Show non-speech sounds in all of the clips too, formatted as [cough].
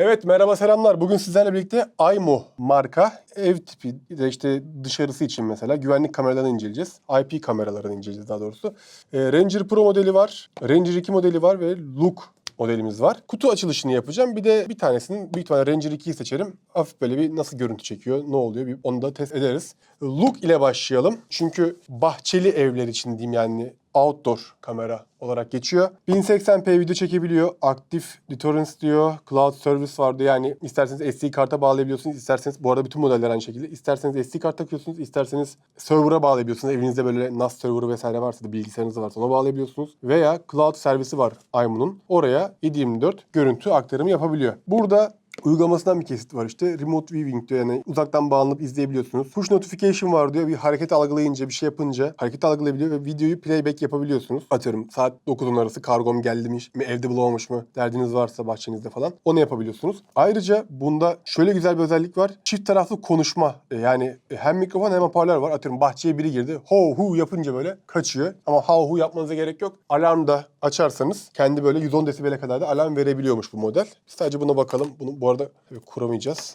Evet merhaba selamlar. Bugün sizlerle birlikte Aymo marka ev tipi de işte dışarısı için mesela güvenlik kameralarını inceleyeceğiz. IP kameralarını inceleyeceğiz daha doğrusu. Ee, Ranger Pro modeli var. Ranger 2 modeli var ve Look modelimiz var. Kutu açılışını yapacağım. Bir de bir tanesinin büyük ihtimalle Ranger 2'yi seçerim. Hafif böyle bir nasıl görüntü çekiyor, ne oluyor bir onu da test ederiz. Look ile başlayalım. Çünkü bahçeli evler için diyeyim yani outdoor kamera olarak geçiyor. 1080p video çekebiliyor. Aktif deterrence diyor. Cloud service vardı. Yani isterseniz SD karta bağlayabiliyorsunuz. isterseniz bu arada bütün modeller aynı şekilde. İsterseniz SD kart takıyorsunuz. isterseniz server'a bağlayabiliyorsunuz. Evinizde böyle NAS server'ı vesaire varsa da bilgisayarınız varsa ona bağlayabiliyorsunuz. Veya cloud servisi var iMo'nun. Oraya 7/24 görüntü aktarımı yapabiliyor. Burada Uygulamasından bir kesit var işte. Remote viewing diyor yani uzaktan bağlanıp izleyebiliyorsunuz. Push notification var diyor. Bir hareket algılayınca, bir şey yapınca hareket algılayabiliyor ve videoyu playback yapabiliyorsunuz. Atıyorum saat 9'un arası kargom geldi mi, evde bulamamış mı derdiniz varsa bahçenizde falan. Onu yapabiliyorsunuz. Ayrıca bunda şöyle güzel bir özellik var. Çift taraflı konuşma. E, Yani hem mikrofon hem hoparlör var. Atıyorum bahçeye biri girdi. Ho hu yapınca böyle kaçıyor. Ama ha hu yapmanıza gerek yok. Alarm da açarsanız kendi böyle 110 desibele kadar da alarm verebiliyormuş bu model. Sadece buna bakalım. Bunu bu arada tabii kuramayacağız.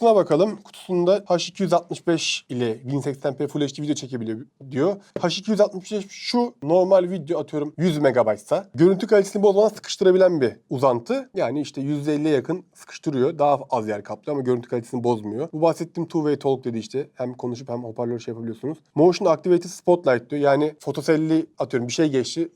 Kutusuna bakalım. Kutusunda H265 ile 1080p Full HD video çekebiliyor diyor. H265 şu normal video atıyorum 100 megabaytsa görüntü kalitesini bozmadan sıkıştırabilen bir uzantı. Yani işte %50'ye yakın sıkıştırıyor. Daha az yer kaplıyor ama görüntü kalitesini bozmuyor. Bu bahsettiğim two way talk dedi işte. Hem konuşup hem hoparlör şey yapabiliyorsunuz. Motion Activated Spotlight diyor. Yani fotoselli atıyorum bir şey geçti.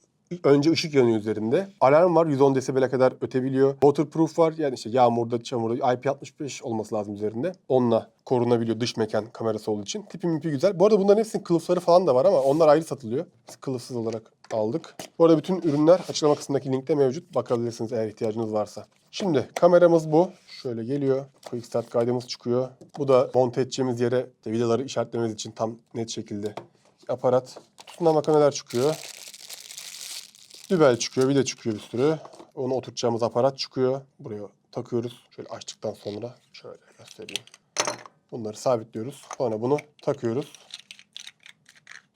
Önce ışık yanıyor üzerinde. Alarm var 110 desibele kadar ötebiliyor. Waterproof var yani işte yağmurda, çamurda IP65 olması lazım üzerinde. Onunla korunabiliyor dış mekan kamerası olduğu için. Tipi mipi güzel. Bu arada bunların hepsinin kılıfları falan da var ama onlar ayrı satılıyor. Biz kılıfsız olarak aldık. Bu arada bütün ürünler açıklama kısmındaki linkte mevcut. Bakabilirsiniz eğer ihtiyacınız varsa. Şimdi kameramız bu. Şöyle geliyor. Quick Start Guide'ımız çıkıyor. Bu da monte edeceğimiz yere vidaları işaretlememiz için tam net şekilde aparat. Kutusundan bakalım neler çıkıyor. Dübel çıkıyor, vida çıkıyor bir sürü. Onu oturtacağımız aparat çıkıyor. Buraya takıyoruz. Şöyle açtıktan sonra şöyle göstereyim. Bunları sabitliyoruz. Sonra bunu takıyoruz.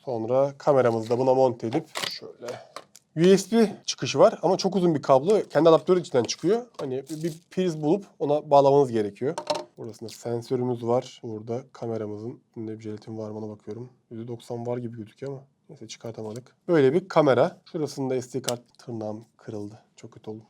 Sonra kameramızı da buna monte edip şöyle USB çıkışı var ama çok uzun bir kablo. Kendi adaptörü içinden çıkıyor. Hani bir priz bulup ona bağlamanız gerekiyor. Burasında sensörümüz var. Burada kameramızın önünde bir jelatin var mı ona bakıyorum. %90 var gibi gözüküyor ama neyse çıkartamadık. Böyle bir kamera. Şurasında SD kart tırnağım kırıldı. Çok kötü oldu.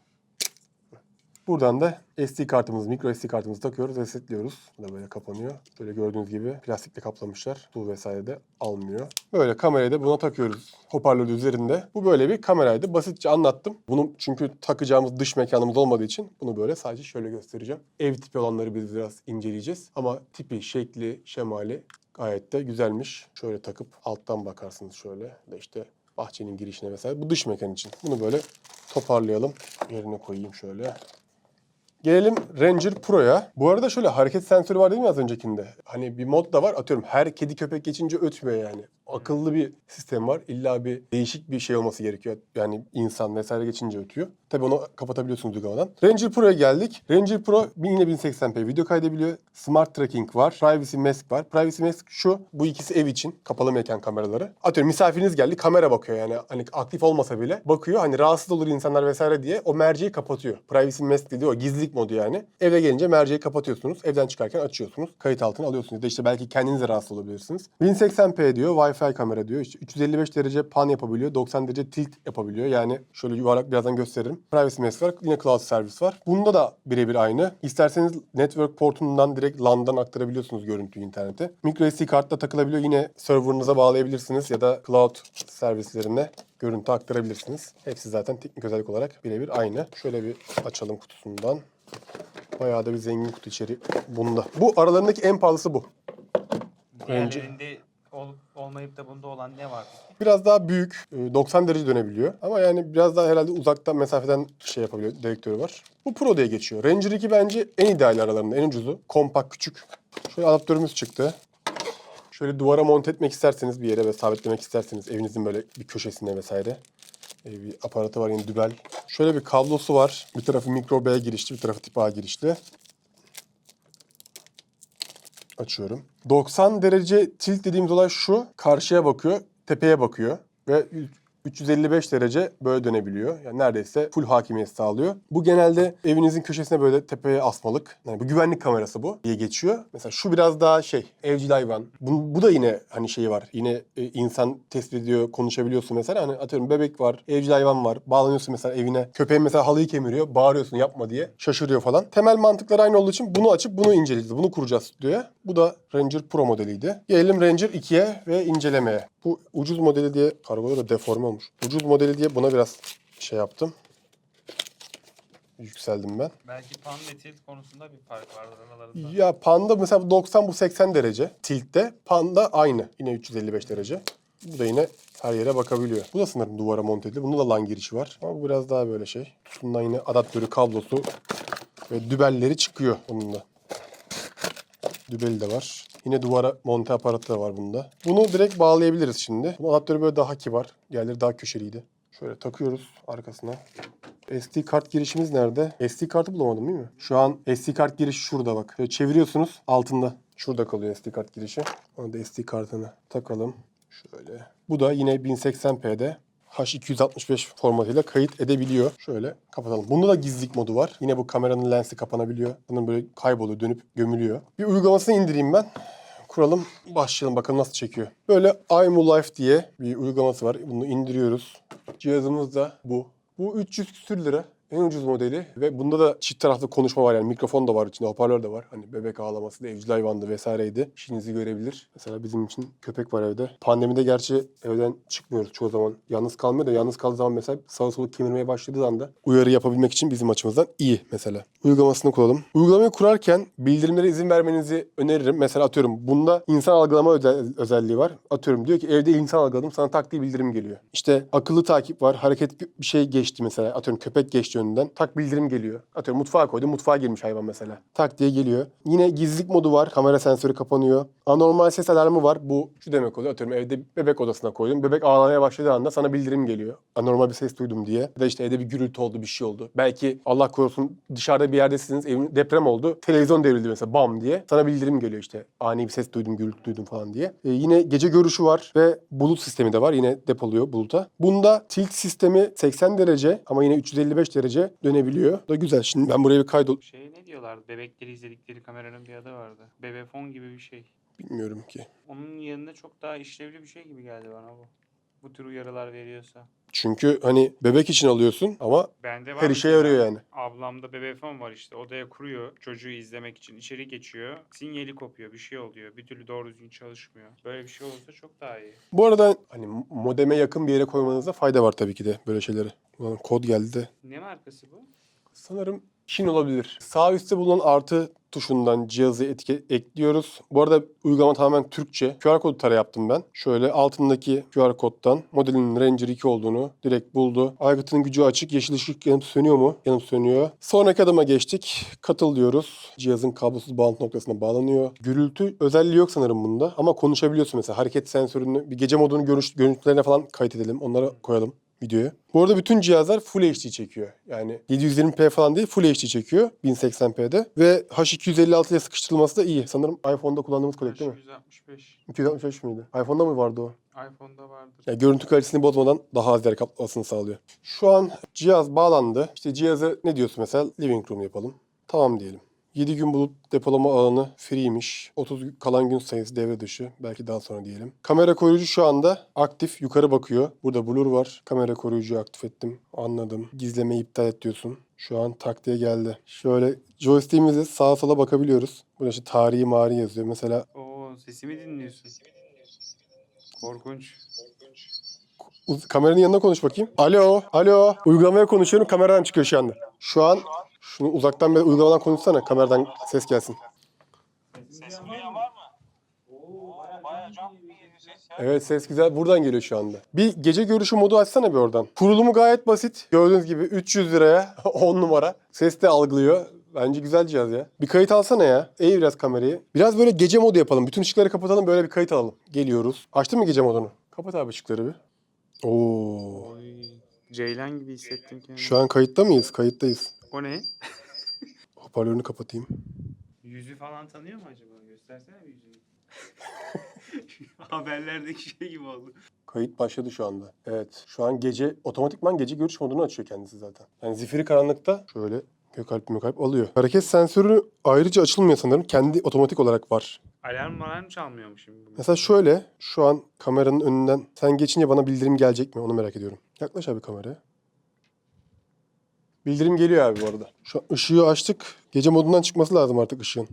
Buradan da SD kartımızı, micro SD kartımızı takıyoruz, resetliyoruz. Bu da böyle kapanıyor. Böyle gördüğünüz gibi plastikle kaplamışlar. Su vesaire de almıyor. Böyle kamerayı da buna takıyoruz. Hoparlörü üzerinde. Bu böyle bir kameraydı. Basitçe anlattım. Bunu çünkü takacağımız dış mekanımız olmadığı için bunu böyle sadece şöyle göstereceğim. Ev tipi olanları biz biraz inceleyeceğiz. Ama tipi, şekli, şemali gayet de güzelmiş. Şöyle takıp alttan bakarsınız şöyle. Da işte bahçenin girişine vesaire. Bu dış mekan için. Bunu böyle toparlayalım. Yerine koyayım şöyle. Gelelim Ranger Pro'ya. Bu arada şöyle hareket sensörü var değil mi az öncekinde? Hani bir mod da var. Atıyorum her kedi köpek geçince ötmüyor yani. Akıllı bir sistem var. İlla bir değişik bir şey olması gerekiyor. Yani insan vesaire geçince ötüyor. Tabii onu kapatabiliyorsunuz uygulamadan. Ranger Pro'ya geldik. Ranger Pro yine 1080p video kaydebiliyor. Smart Tracking var. Privacy Mask var. Privacy Mask şu. Bu ikisi ev için. Kapalı mekan kameraları. Atıyorum misafiriniz geldi. Kamera bakıyor yani. Hani aktif olmasa bile. Bakıyor. Hani rahatsız olur insanlar vesaire diye o merceği kapatıyor. Privacy Mask dediği o gizlilik modu yani. Eve gelince merceği kapatıyorsunuz. Evden çıkarken açıyorsunuz. Kayıt altına alıyorsunuz. Ya işte belki kendiniz de rahatsız olabilirsiniz. 1080p diyor. Wi-Fi kamera diyor. İşte 355 derece pan yapabiliyor. 90 derece tilt yapabiliyor. Yani şöyle yuvarlak birazdan gösteririm. Privacy Mask var. Yine Cloud Service var. Bunda da birebir aynı. İsterseniz network portundan direkt LAN'dan aktarabiliyorsunuz görüntüyü internete. Micro SD kartla takılabiliyor. Yine server'ınıza bağlayabilirsiniz ya da cloud servislerine görüntü aktarabilirsiniz. Hepsi zaten teknik özellik olarak birebir aynı. Şöyle bir açalım kutusundan. Bayağı da bir zengin kutu içeri bunda. Bu aralarındaki en pahalısı bu. Önce- Diğerlerinde olup olmayıp da bunda olan ne var? Biraz daha büyük, e, 90 derece dönebiliyor. Ama yani biraz daha herhalde uzaktan mesafeden şey yapabiliyor, direktörü var. Bu Pro diye geçiyor. Ranger 2 bence en ideal aralarında, en ucuzu. Kompakt, küçük. Şöyle adaptörümüz çıktı. Şöyle duvara monte etmek isterseniz bir yere ve sabitlemek isterseniz evinizin böyle bir köşesine vesaire. E, bir aparatı var yine dübel. Şöyle bir kablosu var. Bir tarafı mikro B girişli, bir tarafı tip A girişli. Açıyorum. 90 derece tilt dediğimiz olay şu. Karşıya bakıyor, tepeye bakıyor ve 355 derece böyle dönebiliyor. Yani neredeyse full hakimiyet sağlıyor. Bu genelde evinizin köşesine böyle tepeye asmalık. Yani bu güvenlik kamerası bu diye geçiyor. Mesela şu biraz daha şey evcil hayvan. Bu, bu da yine hani şeyi var. Yine e, insan tespit ediyor, konuşabiliyorsun mesela. Hani atıyorum bebek var, evcil hayvan var. Bağlanıyorsun mesela evine. Köpeğin mesela halıyı kemiriyor. Bağırıyorsun yapma diye. Şaşırıyor falan. Temel mantıklar aynı olduğu için bunu açıp bunu inceleyeceğiz. Bunu kuracağız diye. Bu da Ranger Pro modeliydi. Gelelim Ranger 2'ye ve incelemeye. Bu ucuz modeli diye kargoda da deforme olmuş. Ucuz modeli diye buna biraz şey yaptım. Yükseldim ben. Belki pan ve tilt konusunda bir fark vardır aralarında. Ya Panda mesela bu 90 bu 80 derece. Tilt'te Panda aynı. Yine 355 derece. Bu da yine her yere bakabiliyor. Bu da sanırım duvara monte edildi. Bunda da LAN girişi var. Ama bu biraz daha böyle şey. Bundan yine adaptörü, kablosu ve dübelleri çıkıyor bunun da. Dübeli de var. Yine duvara monte aparatı da var bunda. Bunu direkt bağlayabiliriz şimdi. Bunun adaptörü böyle daha kibar. Diğerleri daha köşeliydi. Şöyle takıyoruz arkasına. SD kart girişimiz nerede? SD kartı bulamadım değil mi? Şu an SD kart girişi şurada bak. Şöyle çeviriyorsunuz altında. Şurada kalıyor SD kart girişi. Onu da SD kartını takalım. Şöyle. Bu da yine 1080p'de H265 formatıyla kayıt edebiliyor. Şöyle kapatalım. Bunda da gizlilik modu var. Yine bu kameranın lensi kapanabiliyor. Bunun böyle kayboluyor, dönüp gömülüyor. Bir uygulamasını indireyim ben. Kuralım, başlayalım bakalım nasıl çekiyor. Böyle iMu Life diye bir uygulaması var. Bunu indiriyoruz. Cihazımız da bu. Bu 300 küsür lira. En ucuz modeli ve bunda da çift taraflı konuşma var yani mikrofon da var içinde hoparlör de var. Hani bebek ağlaması da evcil hayvandı vesaireydi. İşinizi görebilir. Mesela bizim için köpek var evde. Pandemide gerçi evden çıkmıyoruz çoğu zaman. Yalnız kalmıyor da yalnız kaldığı zaman mesela sağa sola kemirmeye başladığı anda uyarı yapabilmek için bizim açımızdan iyi mesela. Uygulamasını kuralım. Uygulamayı kurarken bildirimlere izin vermenizi öneririm. Mesela atıyorum bunda insan algılama özel- özelliği var. Atıyorum diyor ki evde insan algıladım sana tak diye bildirim geliyor. İşte akıllı takip var. Hareket bir şey geçti mesela. Atıyorum köpek geçti önünden. Tak bildirim geliyor. Atıyorum mutfağa koydum. Mutfağa girmiş hayvan mesela. Tak diye geliyor. Yine gizlilik modu var. Kamera sensörü kapanıyor. Anormal ses alarmı var. Bu şu demek oluyor. Atıyorum evde bebek odasına koydum. Bebek ağlamaya başladığı anda sana bildirim geliyor. Anormal bir ses duydum diye. Ya da işte evde bir gürültü oldu, bir şey oldu. Belki Allah korusun dışarıda bir yerdesiniz, evin deprem oldu. Televizyon devrildi mesela bam diye. Sana bildirim geliyor işte. Ani bir ses duydum, gürültü duydum falan diye. Ee, yine gece görüşü var ve bulut sistemi de var. Yine depoluyor buluta. Bunda tilt sistemi 80 derece ama yine 355 derece dönebiliyor. Bu da güzel. Şimdi ben buraya bir kaydol... Şey ne diyorlardı? Bebekleri izledikleri kameranın bir adı vardı. Bebefon gibi bir şey. Bilmiyorum ki. Onun yanında çok daha işlevli bir şey gibi geldi bana bu. Bu tür uyarılar veriyorsa. Çünkü hani bebek için alıyorsun ama Bende var her işe mesela. yarıyor yani. Ablamda bebefon var işte. Odaya kuruyor. Çocuğu izlemek için içeri geçiyor. Sinyali kopuyor. Bir şey oluyor. Bir türlü doğru düzgün çalışmıyor. Böyle bir şey olursa çok daha iyi. Bu arada hani modeme yakın bir yere koymanızda fayda var tabii ki de böyle şeyleri. Ulan kod geldi de. Ne markası bu? Sanırım Çin olabilir. Sağ üstte bulunan artı tuşundan cihazı etike ekliyoruz. Bu arada uygulama tamamen Türkçe. QR kodu tara yaptım ben. Şöyle altındaki QR koddan modelin Ranger 2 olduğunu direkt buldu. Aygıtın gücü açık. Yeşil ışık yanıp sönüyor mu? Yanıp sönüyor. Sonraki adıma geçtik. Katıl diyoruz. Cihazın kablosuz bağlantı noktasına bağlanıyor. Gürültü özelliği yok sanırım bunda. Ama konuşabiliyorsun mesela. Hareket sensörünü, bir gece modunu görüş, görüntülerine falan kayıt edelim. Onlara koyalım videoyu. Bu arada bütün cihazlar Full HD çekiyor. Yani 720p falan değil Full HD çekiyor 1080p'de. Ve H256 ile sıkıştırılması da iyi. Sanırım iPhone'da kullandığımız kodek değil mi? 165. 265 miydi? iPhone'da mı vardı o? iPhone'da vardır. Yani görüntü kalitesini bozmadan daha az yer kaplamasını sağlıyor. Şu an cihaz bağlandı. İşte cihazı ne diyorsun mesela? Living room yapalım. Tamam diyelim. 7 gün bulut depolama alanı free'ymiş. 30 kalan gün sayısı devre dışı. Belki daha sonra diyelim. Kamera koruyucu şu anda aktif. Yukarı bakıyor. Burada blur var. Kamera koruyucuyu aktif ettim. Anladım. Gizlemeyi iptal et diyorsun. Şu an tak diye geldi. Şöyle joystick'imizle sağa sola bakabiliyoruz. Burada işte tarihi mari yazıyor. Mesela Oo sesimi dinliyorsun. Korkunç. Uz- kameranın yanına konuş bakayım. Alo, alo. Uygulamaya konuşuyorum, kameradan çıkıyor şu anda. Şu an şunu uzaktan bir uygulamadan konuşsana, kameradan ses gelsin. Sesim duyan var mı? Oo bayağı çok iyi ses ya. Evet ses güzel, buradan geliyor şu anda. Bir gece görüşü modu açsana bir oradan. Kurulumu gayet basit. Gördüğünüz gibi 300 liraya [laughs] 10 numara. Ses de algılıyor. Bence güzel cihaz ya. Bir kayıt alsana ya. Eğ biraz kamerayı. Biraz böyle gece modu yapalım. Bütün ışıkları kapatalım böyle bir kayıt alalım. Geliyoruz. Açtın mı gece modunu? Kapat abi ışıkları bir. Oo. Oy. Ceylan gibi hissettim kendimi. Şu an kayıtta mıyız? Kayıttayız. O ne? [laughs] Hoparlörünü kapatayım. Yüzü falan tanıyor mu acaba? Göstersene bir yüzünü. [laughs] Haberlerdeki şey gibi oldu. Kayıt başladı şu anda. Evet. Şu an gece otomatikman gece görüş modunu açıyor kendisi zaten. Yani zifiri karanlıkta şöyle gökalp gökalp alıyor. Hareket sensörü ayrıca açılmıyor sanırım. Kendi otomatik olarak var. Alarm alarm çalmıyor mu şimdi? bu? Mesela şöyle şu an kameranın önünden sen geçince bana bildirim gelecek mi onu merak ediyorum. Yaklaş abi kameraya. Bildirim geliyor abi bu arada. Şu an ışığı açtık. Gece modundan çıkması lazım artık ışığın.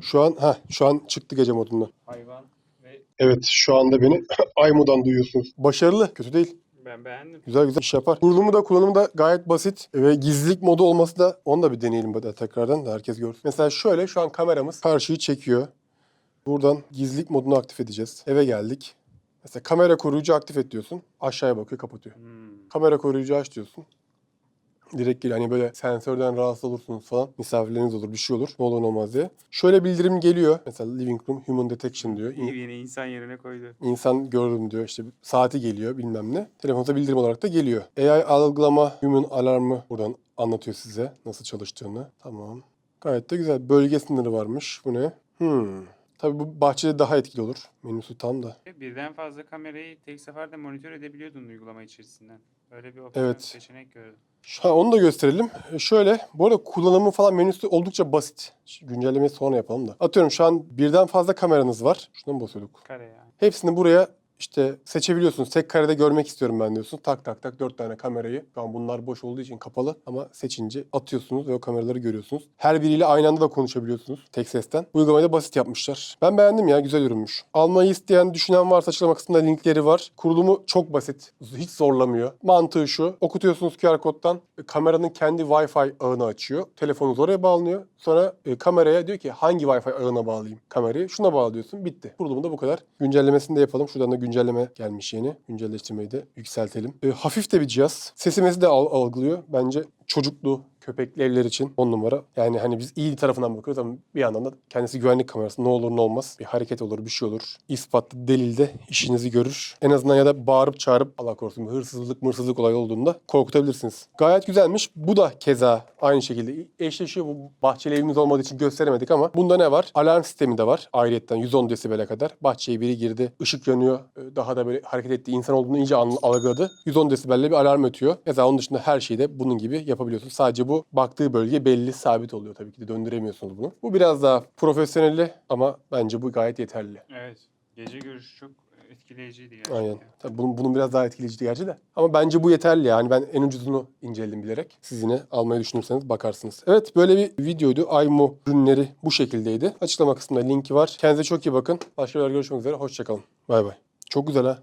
Şu an ha şu an çıktı gece modundan. Hayvan ve Evet şu anda beni [coughs] iMo'dan duyuyorsunuz. Başarılı. Kötü değil. ben beğendim. Güzel güzel iş yapar. Kurulumu da kullanımı da gayet basit ve gizlilik modu olması da onu da bir deneyelim burada tekrardan da herkes görsün. Mesela şöyle şu an kameramız karşıyı çekiyor. Buradan gizlilik modunu aktif edeceğiz. Eve geldik. Mesela kamera koruyucu aktif et diyorsun. Aşağıya bakıyor kapatıyor. Hmm. Kamera koruyucu aç diyorsun. Direkt geliyor. Hani böyle sensörden rahatsız olursunuz falan. Misafirleriniz olur, bir şey olur. Ne olur ne olmaz diye. Şöyle bildirim geliyor. Mesela living room human detection diyor. İn- Yine insan yerine koydu. İnsan gördüm diyor işte saati geliyor bilmem ne. Telefonda bildirim olarak da geliyor. AI algılama human alarmı buradan anlatıyor size nasıl çalıştığını. Tamam. Gayet de güzel. Bölge sınırı varmış. Bu ne? Hmm. Tabii bu bahçede daha etkili olur. Menüsü tam da. Birden fazla kamerayı tek seferde monitör edebiliyordun uygulama içerisinden. Öyle bir opsiyon Evet. seçenek gördüm. Ha, onu da gösterelim. E, Şöyle, bu arada kullanımı falan menüsü oldukça basit. Güncellemeyi sonra yapalım da. Atıyorum şu an birden fazla kameranız var. Şuna mı basıyorduk? Kare yani. Hepsini buraya işte seçebiliyorsunuz. Tek karede görmek istiyorum ben diyorsun. Tak tak tak dört tane kamerayı. Şu an bunlar boş olduğu için kapalı ama seçince atıyorsunuz ve o kameraları görüyorsunuz. Her biriyle aynı anda da konuşabiliyorsunuz tek sesten. Uygulamayı da basit yapmışlar. Ben beğendim ya güzel ürünmüş. Almayı isteyen, düşünen varsa açıklama kısmında linkleri var. Kurulumu çok basit. Hiç zorlamıyor. Mantığı şu. Okutuyorsunuz QR koddan. e, Kameranın kendi Wi-Fi ağını açıyor. Telefonunuz oraya bağlanıyor. Sonra e, kameraya diyor ki hangi Wi-Fi ağına bağlayayım kamerayı? Şuna bağlıyorsun. Bitti. Kurulumu da bu kadar. Güncellemesini de yapalım. Şuradan da güncelleme gelmiş yeni. Güncelleştirmeyi de yükseltelim. E, hafif de bir cihaz. Sesimizi de al- algılıyor. Bence çocuklu, köpekli evler için on numara. Yani hani biz iyi tarafından bakıyoruz ama bir yandan da kendisi güvenlik kamerası. Ne olur ne olmaz. Bir hareket olur, bir şey olur. İspatlı delilde işinizi görür. En azından ya da bağırıp çağırıp Allah korusun hırsızlık mırsızlık olay olduğunda korkutabilirsiniz. Gayet güzelmiş. Bu da keza aynı şekilde eşleşiyor. Bu bahçeli evimiz olmadığı için gösteremedik ama bunda ne var? Alarm sistemi de var. Ayrıyetten 110 desibele kadar. Bahçeye biri girdi. ışık yanıyor. Ee, Daha da böyle hareket ettiği insan olduğunu iyice algıladı. 110 desibelle bir alarm ötüyor. Mesela onun dışında her şeyi de bunun gibi yapabiliyorsunuz. Sadece bu baktığı bölge belli sabit oluyor tabii ki de döndüremiyorsunuz bunu. Bu biraz daha profesyonelli ama bence bu gayet yeterli. Evet. Gece görüşü çok etkileyiciydi gerçekten. Aynen. Tabii bunun, bunun biraz daha etkileyiciydi gerçi de. Ama bence bu yeterli yani. Ben en ucuzunu inceledim bilerek. Siz yine almayı düşünürseniz bakarsınız. Evet böyle bir videoydu. Aymo ürünleri bu şekildeydi. Açıklama kısmında linki var. Kendinize çok iyi bakın. Başka bir görüşmek üzere. Hoşçakalın. Bay bay. Çok güzel ha.